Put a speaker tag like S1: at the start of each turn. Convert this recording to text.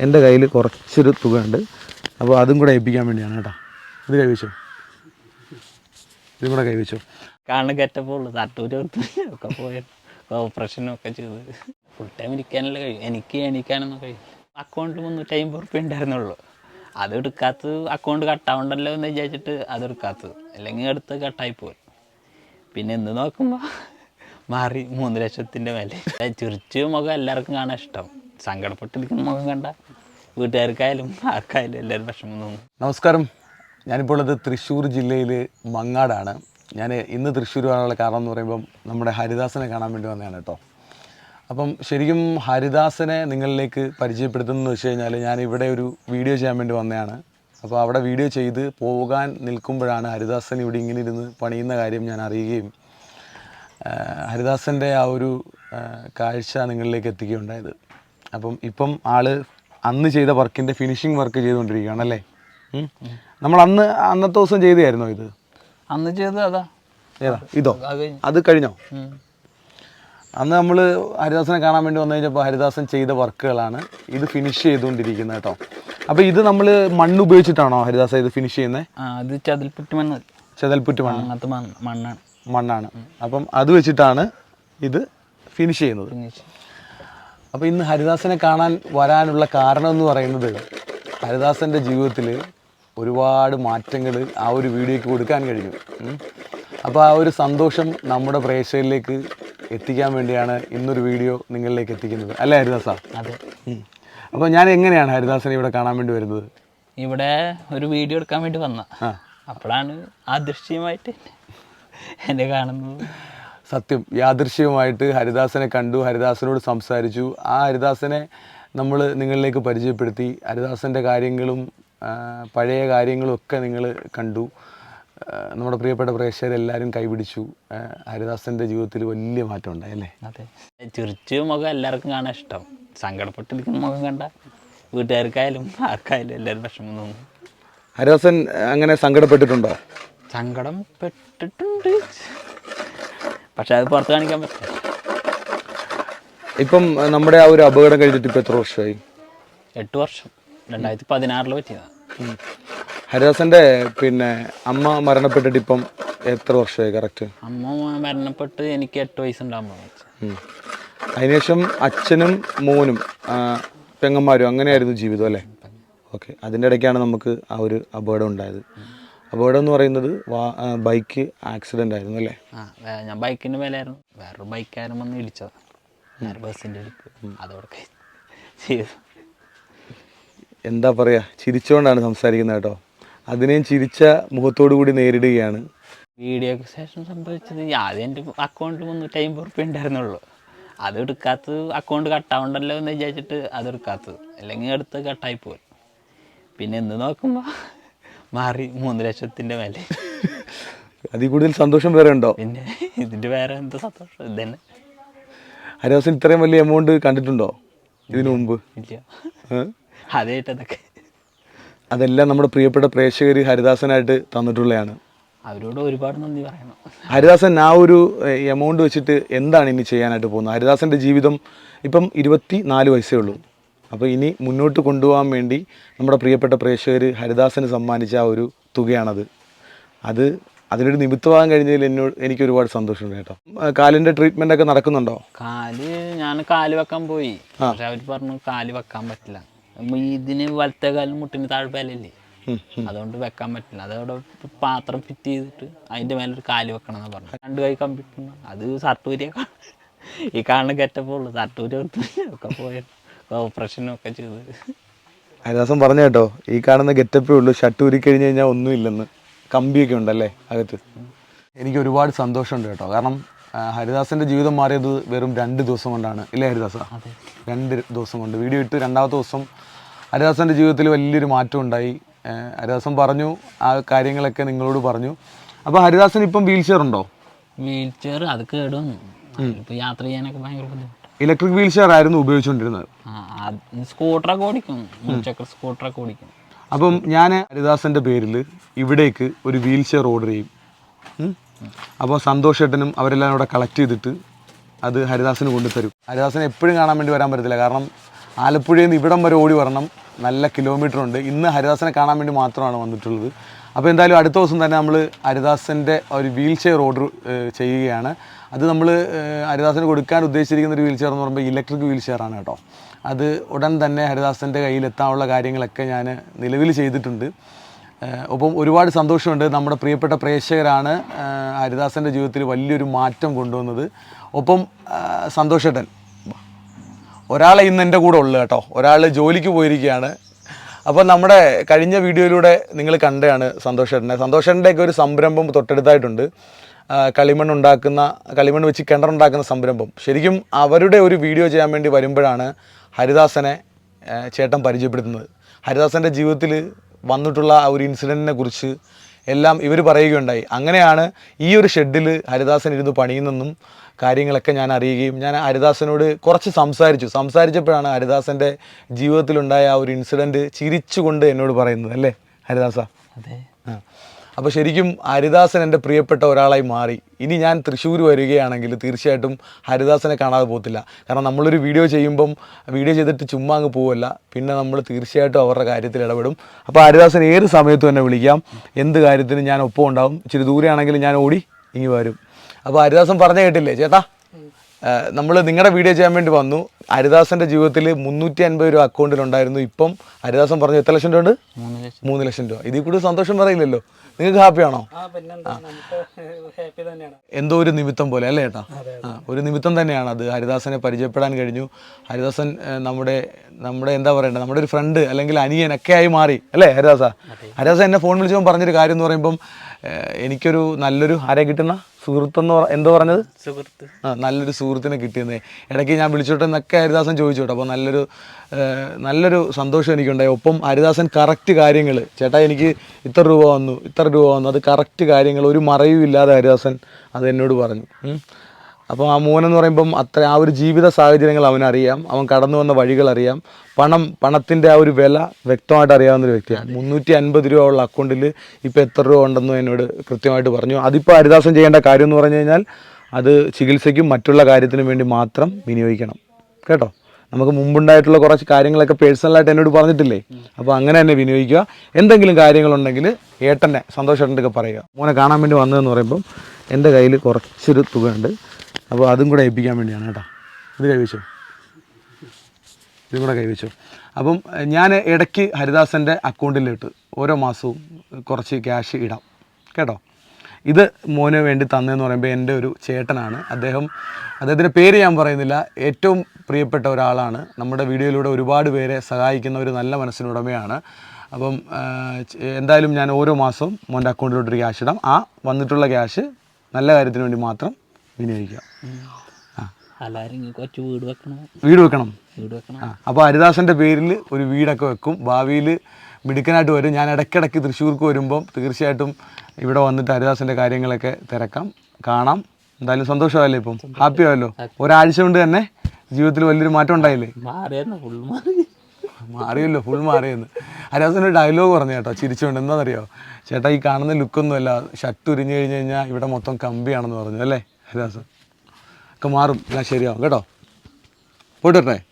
S1: എന്റെ കയ്യിൽ കുറച്ചൊരു തുക ഉണ്ട് അപ്പോൾ അതും കൂടെ ഏൽപ്പിക്കാൻ വേണ്ടിയാണ് കേട്ടോ. ഇത് കൈവച്ചോ? ഇതും കൂടെ കൈവച്ചോ?
S2: കാണുന്ന ഗെറ്റപ്പുള്ളൂ തട്ടൂര് ഒക്കെ പോയ. ഓപ്പറേഷനും ഒക്കെ ചെയ്ത്. ഫുൾ ടൈം ഇരിക്കാനല്ലേ കഴിയും. എനിക്ക് എണീക്കാനൊന്നും കഴിയും അക്കൗണ്ടിൽ മുന്നൂറ്റി അമ്പത് റുപ്യ ഉണ്ടായിരുന്നുള്ളൂ. അത് എടുക്കാത്തത് അക്കൗണ്ട് കട്ടാവണ്ടല്ലോ എന്ന് വിചാരിച്ചിട്ട് അത് എടുക്കാത്തത്. അല്ലെങ്കിൽ എടുത്ത് കട്ടായി പോയി. പിന്നെ എന്ത് നോക്കുമ്പോൾ മാറി മൂന്ന് ലക്ഷത്തിന്റെ മേലെ. ചുരിച്ച് മുഖം എല്ലാവർക്കും കാണാൻ ഇഷ്ടം. സങ്കടപ്പെട്ടിരിക്കുന്ന മുഖം കണ്ട വീട്ടുകാർക്കായാലും ആർക്കായാലും എല്ലാവരും വിഷമം തോന്നും.
S1: നമസ്കാരം. ഞാനിപ്പോൾ ഉള്ളത് തൃശ്ശൂർ ജില്ലയിൽ മങ്ങാടാണ്. ഞാൻ ഇന്ന് തൃശ്ശൂർ വരാനുള്ള കാരണം എന്ന് പറയുമ്പം നമ്മുടെ ഹരിദാസനെ കാണാൻ വേണ്ടി വന്നതാണ് കേട്ടോ. അപ്പം ശരിക്കും ഹരിദാസനെ നിങ്ങളിലേക്ക് പരിചയപ്പെടുത്തുന്നതെന്ന് വെച്ച് കഴിഞ്ഞാൽ ഞാൻ ഇവിടെ ഒരു വീഡിയോ ചെയ്യാൻ വേണ്ടി വന്നതാണ്. അപ്പോൾ അവിടെ വീഡിയോ ചെയ്ത് പോകാൻ നിൽക്കുമ്പോഴാണ് ഹരിദാസൻ ഇവിടെ ഇങ്ങനെ ഇരുന്ന് പണിയുന്ന കാര്യം ഞാൻ അറിയുകയും ഹരിദാസന്റെ ആ ഒരു കാഴ്ച നിങ്ങളിലേക്ക് എത്തിക്കുകയുണ്ടായത്. അപ്പം ഇപ്പം ആൾ അന്ന് ചെയ്ത വർക്കിന്റെ ഫിനിഷിംഗ് വർക്ക് ചെയ്തുകൊണ്ടിരിക്കുകയാണ് അല്ലേ? നമ്മൾ അന്ന് അന്നത്തെ ദിവസം ചെയ്തായിരുന്നോ ഇത്?
S2: അന്ന് ചെയ്തത് അതാ.
S1: ഏതാ? ഇതോ?
S2: അത് കഴിഞ്ഞോ.
S1: അന്ന് നമ്മൾ ഹരിദാസനെ കാണാൻ വേണ്ടി വന്നു കഴിഞ്ഞപ്പോൾ ഹരിദാസൻ ചെയ്ത വർക്കുകളാണ് ഇത് ഫിനിഷ് ചെയ്തുകൊണ്ടിരിക്കുന്നത് കേട്ടോ. അപ്പോൾ ഇത് നമ്മൾ മണ്ണ് ഉപയോഗിച്ചിട്ടാണോ ഹരിദാസ ഇത് ഫിനിഷ് ചെയ്യുന്നത്
S2: അത് ചതിൽപ്പുറ്റ് മണ്ണ്.
S1: ചെതൽപ്പുറ്റ് മണ്ണ്.
S2: അങ്ങനത്തെ മണ്ണാണ്.
S1: മണ്ണാണ്. അപ്പം അത് വെച്ചിട്ടാണ് ഇത് ഫിനിഷ് ചെയ്യുന്നത്. അപ്പോൾ ഇന്ന് ഹരിദാസനെ കാണാൻ വരാനുള്ള കാരണം എന്ന് പറയുന്നത് ഹരിദാസന്റെ ജീവിതത്തിൽ ഒരുപാട് മാറ്റങ്ങൾ ആ ഒരു വീഡിയോയ്ക്ക് കൊടുക്കാൻ കഴിഞ്ഞു. അപ്പോൾ ആ ഒരു സന്തോഷം നമ്മുടെ പ്രേക്ഷകരിലേക്ക് എത്തിക്കാൻ വേണ്ടിയാണ് ഇന്നൊരു വീഡിയോ നിങ്ങളിലേക്ക് എത്തിക്കുന്നത്. അല്ലേ ഹരിദാസ?
S2: അതെ.
S1: അപ്പോൾ ഞാൻ എങ്ങനെയാണ് ഹരിദാസനെ ഇവിടെ കാണാൻ വേണ്ടി വരുന്നത്?
S2: ഇവിടെ ഒരു വീഡിയോ എടുക്കാൻ വേണ്ടി വന്ന. അപ്പോഴാണ് ആ ദൃശ്യമായിട്ട് എന്നെ കാണുന്നത്.
S1: സത്യം യാദൃശ്യമായിട്ട് ഹരിദാസനെ കണ്ടു ഹരിദാസനോട് സംസാരിച്ചു. ആ ഹരിദാസനെ നമ്മൾ നിങ്ങളിലേക്ക് പരിചയപ്പെടുത്തി. ഹരിദാസന്റെ കാര്യങ്ങളും പഴയ കാര്യങ്ങളും ഒക്കെ നിങ്ങൾ കണ്ടു. നമ്മുടെ പ്രിയപ്പെട്ട പ്രേക്ഷകരെല്ലാവരും കൈപിടിച്ചു. ഹരിദാസന്റെ ജീവിതത്തിൽ വലിയ മാറ്റം ഉണ്ടായി അല്ലേ?
S2: അതെ. ചിരിച്ചു മുഖം എല്ലാവർക്കും കാണാൻ ഇഷ്ടം. സങ്കടപ്പെട്ടിരിക്കുന്ന മുഖം കണ്ട വീട്ടുകാർക്കായാലും ആർക്കായാലും എല്ലാവരും വിഷമം തോന്നും.
S1: ഹരിദാസൻ അങ്ങനെ സങ്കടപ്പെട്ടിട്ടുണ്ടോ?
S2: സങ്കടം പെട്ടിട്ടുണ്ട്. പക്ഷെ അത് പുറത്ത് കാണിക്കാൻ പറ്റില്ല.
S1: ഇപ്പം നമ്മുടെ ആ ഒരു അപകടം കഴിഞ്ഞിട്ട് ഇപ്പം എത്ര വർഷമായി?
S2: എട്ട് വർഷം. രണ്ടായിരത്തി പതിനാറിൽ പറ്റിയതാണ്
S1: ഹരിദാസന്റെ പിന്നെ അമ്മ മരണപ്പെട്ടിട്ട് ഇപ്പം എത്ര വർഷമായി കറക്റ്റ്?
S2: അമ്മ മരണപ്പെട്ട് എനിക്ക് എട്ട് വയസ്സുണ്ടാകുമ്പോൾ.
S1: അതിനുശേഷം അച്ഛനും മോനും പെങ്ങന്മാരും അങ്ങനെയായിരുന്നു ജീവിതം അല്ലേ? ഓക്കെ. അതിന്റെ ഇടയ്ക്കാണ് നമുക്ക് ആ ഒരു അപകടം ഉണ്ടായത്. അപകടം എന്ന് പറയുന്നത് ബൈക്ക് ആക്സിഡന്റ് ആയിരുന്നു അല്ലേ?
S2: ഞാൻ ബൈക്കിന്റെ മേലായിരുന്നു. വേറൊരു ബൈക്കാരും വന്ന് ഇടിച്ചത്. ഞാൻ അടുത്ത്. ഇടിപ്പ് അതോടെ ചെയ്തു.
S1: എന്താ പറയാ ചിരിച്ചുകൊണ്ടാണ് സംസാരിക്കുന്നത് കേട്ടോ. അതിനെയും ചിരിച്ച മുഖത്തോടു കൂടി നേരിടുകയാണ്.
S2: വീഡിയോ ശേഷം സംഭവിച്ചത് ആദ്യം എന്റെ അക്കൗണ്ടിൽ മുന്നൂറ്റി അമ്പത് റുപ്യ ഉണ്ടായിരുന്നുള്ളൂ. അത് എടുക്കാത്തത് അക്കൗണ്ട് കട്ടാവണ്ടല്ലോ എന്ന് വിചാരിച്ചിട്ട് അത് എടുക്കാത്തത്. അല്ലെങ്കിൽ എടുത്ത് കട്ടായി പോകും പിന്നെ എന്ത് നോക്കുമ്പോൾ മാറി മൂന്ന് ലക്ഷത്തിന്റെ മേലെ.
S1: അതിൽ കൂടുതൽ സന്തോഷം വേറെ ഉണ്ടോ?
S2: പിന്നെ ഇതിന്റെ വേറെ എന്താ സന്തോഷം? ഇത് തന്നെ.
S1: ഹരിദാസൻ ഇത്രയും വലിയ എമൗണ്ട് കണ്ടിട്ടുണ്ടോ? ഇതിനു മുമ്പ്?
S2: ഇല്ല? അതേറ്റതൊക്കെ
S1: അതെല്ലാം നമ്മുടെ പ്രിയപ്പെട്ട പ്രേക്ഷകർ ഹരിദാസനായിട്ട് തന്നിട്ടുള്ളതാണ്
S2: അവരോട് ഒരുപാട് നന്ദി പറയണം.
S1: ഹരിദാസൻ ആ ഒരു എമൗണ്ട് വെച്ചിട്ട് എന്താണ് ഇനി ചെയ്യാനായിട്ട് പോകുന്നത്? ഹരിദാസന്റെ ജീവിതം ഇപ്പം ഇരുപത്തി നാല് വയസ്സേ ഉള്ളൂ. അപ്പോൾ ഇനി മുന്നോട്ട് കൊണ്ടുപോകാൻ വേണ്ടി നമ്മുടെ പ്രിയപ്പെട്ട പ്രേക്ഷകർ ഹരിദാസന് സമ്മാനിച്ച ആ ഒരു തുകയാണത്. അത് അതിനൊരു നിമിത്തമാകാൻ കഴിഞ്ഞതിൽ എന്നോട് എനിക്ക് ഒരുപാട് സന്തോഷമുണ്ട് കേട്ടോ. കാലിന്റെ കാലിന്റെ ട്രീറ്റ്മെന്റ് ഒക്കെ നടക്കുന്നുണ്ടോ?
S2: കാൽ ഞാൻ കാൽ വെക്കാൻ പോയി. പക്ഷെ അവർ പറഞ്ഞു കാൽ വെക്കാൻ പറ്റില്ല. ഇതിന് വലത്തെ കാലം മുട്ടിന് താഴ്പാലല്ലേ അതുകൊണ്ട് വെക്കാൻ പറ്റില്ല. അതവിടെ പാത്രം ഫിറ്റ് ചെയ്തിട്ട് അതിന്റെ മേലെ ഒരു കാൽ വെക്കണം എന്ന് പറഞ്ഞു രണ്ട് കൈ കമ്പിട്ടുണ്ട് അത് സർട്ടൂരിയ ഈ കാണുന്ന ഗെറ്റപ്പ് ഉള്ളു. സർട്ടൂരി ഒക്കെ പോയ. ഓപ്പറേഷനും ഒക്കെ ചെയ്ത്.
S1: ഹരിദാസൻ പറഞ്ഞു കേട്ടോ ഈ കാണുന്ന ഗെറ്റപ്പേ ഉള്ളൂ ഷർട്ട് ഊരി കഴിഞ്ഞ് കഴിഞ്ഞാൽ ഒന്നും ഇല്ലെന്ന് കമ്പിയൊക്കെ ഉണ്ടല്ലേ അകത്ത്? എനിക്ക് ഒരുപാട് സന്തോഷമുണ്ട് കേട്ടോ. കാരണം ഹരിദാസിന്റെ ഹരിദാസന്റെ ജീവിതം മാറിയത് വെറും രണ്ട് ദിവസം കൊണ്ടാണ്. ഇല്ലേ ഹരിദാസ?
S2: അതെ.
S1: രണ്ട് ദിവസം കൊണ്ട്. വീഡിയോ ഇട്ട് രണ്ടാമത്തെ ദിവസം ഹരിദാസന്റെ ജീവിതത്തിൽ വലിയൊരു മാറ്റം ഉണ്ടായി. ഹരിദാസം ഹരിദാസൻ പറഞ്ഞു ആ കാര്യങ്ങളൊക്കെ നിങ്ങളോട് പറഞ്ഞു. അപ്പോൾ ഹരിദാസൻ ഇപ്പം വീൽ ചെയർ ഉണ്ടോ?
S2: വീൽ ചെയർ അത് കേടുവന്നു. ഇപ്പോൾ യാത്ര ചെയ്യാനൊക്കെ ഭയങ്കര ബുദ്ധിമുട്ട്.
S1: ഇലക്ട്രിക് വീൽ ചെയർ ആയിരുന്നു ഉപയോഗിച്ചുകൊണ്ടിരുന്നത്.
S2: ആ സ്കൂട്ടറൊക്കെ ഓടിക്കും. മുച്ചക്ര സ്കൂട്ടറൊക്കെ ഓടിക്കും.
S1: അപ്പം ഞാൻ ഹരിദാസന്റെ പേരിൽ ഇവിടേക്ക് ഒരു വീൽ ചെയർ ഓർഡർ ചെയ്യും. അപ്പോൾ സന്തോഷ് ഏട്ടനും അവരെല്ലാം കൂടെ കളക്ട് ചെയ്തിട്ട് അത് ഹരിദാസിന് കൊണ്ടുതരും. ഹരിദാസിനെ എപ്പോഴും കാണാൻ വേണ്ടി വരാൻ പറ്റത്തില്ല. കാരണം ആലപ്പുഴയിൽ നിന്ന് ഇവിടം വരെ ഓടി വരണം. നല്ല കിലോമീറ്റർ ഉണ്ട്. ഇന്ന് ഹരിദാസിനെ കാണാൻ വേണ്ടി മാത്രമാണ് വന്നിട്ടുള്ളത്. അപ്പോൾ എന്തായാലും അടുത്ത ദിവസം തന്നെ നമ്മൾ ഹരിദാസന്റെ ഒരു വീൽ ചെയർ ഓർഡർ ചെയ്യുകയാണ്. അത് നമ്മൾ ഹരിദാസന് കൊടുക്കാൻ ഉദ്ദേശിച്ചിരിക്കുന്ന ഒരു വീൽ ചെയർ എന്ന് പറയുമ്പോൾ ഇലക്ട്രിക് വീൽ ചെയർ ആണ് കേട്ടോ. അത് ഉടൻ തന്നെ ഹരിദാസന്റെ കയ്യിൽ എത്താനുള്ള കാര്യങ്ങളൊക്കെ ഞാൻ നിലവിൽ ചെയ്തിട്ടുണ്ട്. ഒപ്പം ഒരുപാട് സന്തോഷമുണ്ട്. നമ്മുടെ പ്രിയപ്പെട്ട പ്രേക്ഷകരാണ് ഹരിദാസന്റെ ജീവിതത്തിൽ വലിയൊരു മാറ്റം കൊണ്ടുവന്നത്. ഒപ്പം സന്തോഷേട്ടൻ ഒരാളെ ഇന്ന് എന്റെ കൂടെ ഉള്ളു കേട്ടോ. ഒരാൾ ജോലിക്ക് പോയിരിക്കുകയാണ്. അപ്പോൾ നമ്മുടെ കഴിഞ്ഞ വീഡിയോയിലൂടെ നിങ്ങൾ കണ്ടതാണ് സന്തോഷേട്ടനെ. സന്തോഷേട്ടന്റെയൊക്കെ ഒരു സംരംഭം തൊട്ടടുത്തായിട്ടുണ്ട്. ആ, കളിമണ്ണ് ഉണ്ടാക്കുന്ന കളിമണ്ണ് വെച്ച് കിണറുണ്ടാക്കുന്ന സംരംഭം. ശരിക്കും അവരുടെ ഒരു വീഡിയോ ചെയ്യാൻ വേണ്ടി വരുമ്പോഴാണ് ഹരിദാസനെ ചേട്ടൻ പരിചയപ്പെടുത്തുന്നത്. ഹരിദാസന്റെ ജീവിതത്തിൽ വന്നിട്ടുള്ള ആ ഒരു ഇൻസിഡന്റിനെ കുറിച്ച് എല്ലാം ഇവർ പറയുകയുണ്ടായി. അങ്ങനെയാണ് ഈ ഒരു ഷെഡിൽ ഹരിദാസൻ ഇരുന്ന് പണിയുന്നെന്നും കാര്യങ്ങളൊക്കെ ഞാൻ അറിയുകയും ഞാൻ ഹരിദാസനോട് കുറച്ച് സംസാരിച്ചു. സംസാരിച്ചപ്പോഴാണ് ഹരിദാസന്റെ ജീവിതത്തിലുണ്ടായ ആ ഒരു ഇൻസിഡന്റ് ചിരിച്ചുകൊണ്ട് എന്നോട് പറയുന്നത് അല്ലേ ഹരിദാസ?
S2: അതെ.
S1: ആ. അപ്പോൾ ശരിക്കും ഹരിദാസൻ എന്റെ പ്രിയപ്പെട്ട ഒരാളായി മാറി. ഇനി ഞാൻ തൃശ്ശൂർ വരികയാണെങ്കിൽ തീർച്ചയായിട്ടും ഹരിദാസനെ കാണാതെ പോകത്തില്ല. കാരണം നമ്മളൊരു വീഡിയോ ചെയ്യുമ്പം വീഡിയോ ചെയ്തിട്ട് ചുമ്മാ അങ്ങ് പോവല്ല. പിന്നെ നമ്മൾ തീർച്ചയായിട്ടും അവരുടെ കാര്യത്തിൽ ഇടപെടും. അപ്പോൾ ഹരിദാസൻ ഏത് സമയത്തും എന്നെ വിളിക്കാം. എന്ത് കാര്യത്തിനും ഞാൻ ഒപ്പം ഉണ്ടാവും ഇച്ചിരി ദൂരെയാണെങ്കിലും ഞാൻ ഓടി ഇങ്ങി വരും. അപ്പോൾ ഹരിദാസൻ പറഞ്ഞ കേട്ടില്ലേ ചേട്ടാ? നമ്മൾ നിങ്ങളുടെ വീഡിയോ ചെയ്യാൻ വേണ്ടി വന്നു. ഹരിദാസന്റെ ജീവിതത്തിൽ മുന്നൂറ്റി അൻപത് രൂപ അക്കൗണ്ടിലുണ്ടായിരുന്നു ഇപ്പം ഹരിദാസൻ പറഞ്ഞു എത്ര ലക്ഷം രൂപ ഉണ്ട്
S2: മൂന്ന് ലക്ഷം
S1: രൂപ. ഇതിൽ കൂടുതൽ സന്തോഷം പറയില്ലല്ലോ. നിങ്ങൾക്ക് ഹാപ്പിയാണോ
S3: ആ പിന്നെന്താ? നമുക്ക് ഹാപ്പി തന്നെയാണ്.
S1: എന്തോ ഒരു നിമിത്തം പോലെ അല്ലേ ഏട്ടാ ആ ഒരു നിമിത്തം തന്നെയാണ് അത്. ഹരിദാസനെ പരിചയപ്പെടാൻ കഴിഞ്ഞു. ഹരിദാസൻ നമ്മുടെ നമ്മുടെ എന്താ പറയണ്ടത് നമ്മുടെ ഒരു ഫ്രണ്ട് അല്ലെങ്കിൽ അനിയൻ ഒക്കെ ആയി മാറി അല്ലേ ഹരിദാസ? ഹരിദാസ എന്നെ ഫോൺ വിളിച്ചപ്പോൾ പറഞ്ഞൊരു കാര്യം എന്ന് പറയുമ്പം എനിക്കൊരു നല്ലൊരു ആരെ കിട്ടുന്ന സുഹൃത്തെന്ന് പറ എന്തോ പറഞ്ഞത്?
S2: സുഹൃത്ത്.
S1: ആ നല്ലൊരു സുഹൃത്തിനെ കിട്ടിയെന്ന്. ഇടയ്ക്ക് ഞാൻ വിളിച്ചോട്ടെ എന്നൊക്കെ ഹരിദാസൻ ചോദിച്ചോട്ടെ കേട്ടോ. അപ്പോൾ നല്ലൊരു നല്ലൊരു സന്തോഷം എനിക്കുണ്ടായി. ഒപ്പം ഹരിദാസൻ കറക്റ്റ് കാര്യങ്ങൾ ചേട്ടാ എനിക്ക് ഇത്ര രൂപ വന്നു ഇത്ര രൂപ വന്നു. അത് കറക്റ്റ് കാര്യങ്ങൾ. ഒരു മറയും ഇല്ലാതെ ഹരിദാസൻ അത് എന്നോട് പറഞ്ഞു. അപ്പോൾ ആ മോനെന്ന് പറയുമ്പം അത്ര ആ ഒരു ജീവിത സാഹചര്യങ്ങൾ അവനറിയാം. അവൻ കടന്നു വന്ന വഴികൾ അറിയാം പണം പണത്തിന്റെ ആ ഒരു വില വ്യക്തമായിട്ട് അറിയാവുന്ന ഒരു വ്യക്തിയാണ്. മുന്നൂറ്റി അൻപത് രൂപ ഉള്ള അക്കൗണ്ടിൽ ഇപ്പോൾ എത്ര രൂപ ഉണ്ടെന്ന് എന്നോട് കൃത്യമായിട്ട് പറഞ്ഞു. അതിപ്പോൾ ഹരിദാസം ചെയ്യേണ്ട കാര്യം എന്ന് പറഞ്ഞു കഴിഞ്ഞാൽ അത് ചികിത്സയ്ക്കും മറ്റുള്ള കാര്യത്തിനും വേണ്ടി മാത്രം വിനിയോഗിക്കണം. കേട്ടോ? നമുക്ക് മുമ്പുണ്ടായിട്ടുള്ള കുറച്ച് കാര്യങ്ങളൊക്കെ പേഴ്സണലായിട്ട് എന്നോട് പറഞ്ഞിട്ടില്ലേ? അപ്പോൾ അങ്ങനെ തന്നെ വിനിയോഗിക്കുക. എന്തെങ്കിലും കാര്യങ്ങളുണ്ടെങ്കിൽ ഏട്ടനെ സന്തോഷേട്ടന്റെ പറയുക. മോനെ കാണാൻ വേണ്ടി വന്നതെന്ന് പറയുമ്പം എന്റെ കയ്യിൽ കുറച്ചൊരു തുകയുണ്ട്. അപ്പോൾ അതും കൂടെ ഏൽപ്പിക്കാൻ വേണ്ടിയാണ് കേട്ടോ. ഇത് കൈവച്ചോ? ഇതും കൂടെ കൈവച്ചു? അപ്പം ഞാൻ ഇടയ്ക്ക് ഹരിദാസന്റെ അക്കൗണ്ടിലിട്ട് ഓരോ മാസവും കുറച്ച് ക്യാഷ് ഇടാം. കേട്ടോ? ഇത് മോന് വേണ്ടി തന്നതെന്ന് പറയുമ്പോൾ എന്റെ ഒരു ചേട്ടനാണ്. അദ്ദേഹം അദ്ദേഹത്തിന്റെ പേര് ഞാൻ പറയുന്നില്ല. ഏറ്റവും പ്രിയപ്പെട്ട ഒരാളാണ്. നമ്മുടെ വീഡിയോയിലൂടെ ഒരുപാട് പേരെ സഹായിക്കുന്ന ഒരു നല്ല മനസ്സിനുടമയാണ്. അപ്പം എന്തായാലും ഞാൻ ഓരോ മാസവും മോന്റെ അക്കൗണ്ടിലോട്ടൊരു ക്യാഷ് ഇടാം. ആ വന്നിട്ടുള്ള ക്യാഷ് നല്ല കാര്യത്തിന് വേണ്ടി മാത്രം
S2: കൊച്ചു വീട് വെക്കണം?
S1: വീട് വെക്കണം.
S2: വീട് വെക്കണം?
S1: ആ. അപ്പോൾ ഹരിദാസന്റെ പേരിൽ ഒരു വീടൊക്കെ വെക്കും. ഭാവിയിൽ മിടുക്കനായിട്ട് വരും. ഞാൻ ഇടയ്ക്കിടയ്ക്ക് തൃശ്ശൂർക്ക് വരുമ്പം തീർച്ചയായിട്ടും ഇവിടെ വന്നിട്ട് ഹരിദാസന്റെ കാര്യങ്ങളൊക്കെ തിരക്കാം. കാണാം. എന്തായാലും സന്തോഷമല്ലേ ഇപ്പം. ഹാപ്പി ആയല്ലോ. ഒരാഴ്ച കൊണ്ട് തന്നെ ജീവിതത്തിൽ വലിയൊരു മാറ്റം ഉണ്ടായില്ലേ?
S2: ഫുൾ മാറി.
S1: മാറിയല്ലോ ഫുൾ മാറിയെന്ന്. ഹരിദാസന്റെ ഡയലോഗ് പറഞ്ഞു കേട്ടോ. ചിരിച്ചുകൊണ്ട് എന്താണെന്നറിയോ ചേട്ടാ ഈ കാണുന്ന ലുക്കൊന്നുമല്ല ഷർട്ട് ഉരിഞ്ഞു കഴിഞ്ഞു കഴിഞ്ഞാൽ ഇവിടെ മൊത്തം കമ്പിയാണെന്ന് പറഞ്ഞു അല്ലേ? ഹരിദാസൻ ഒക്കെ മാറും. എല്ലാം ശരിയാവും. കേട്ടോ? പോയിട്ട്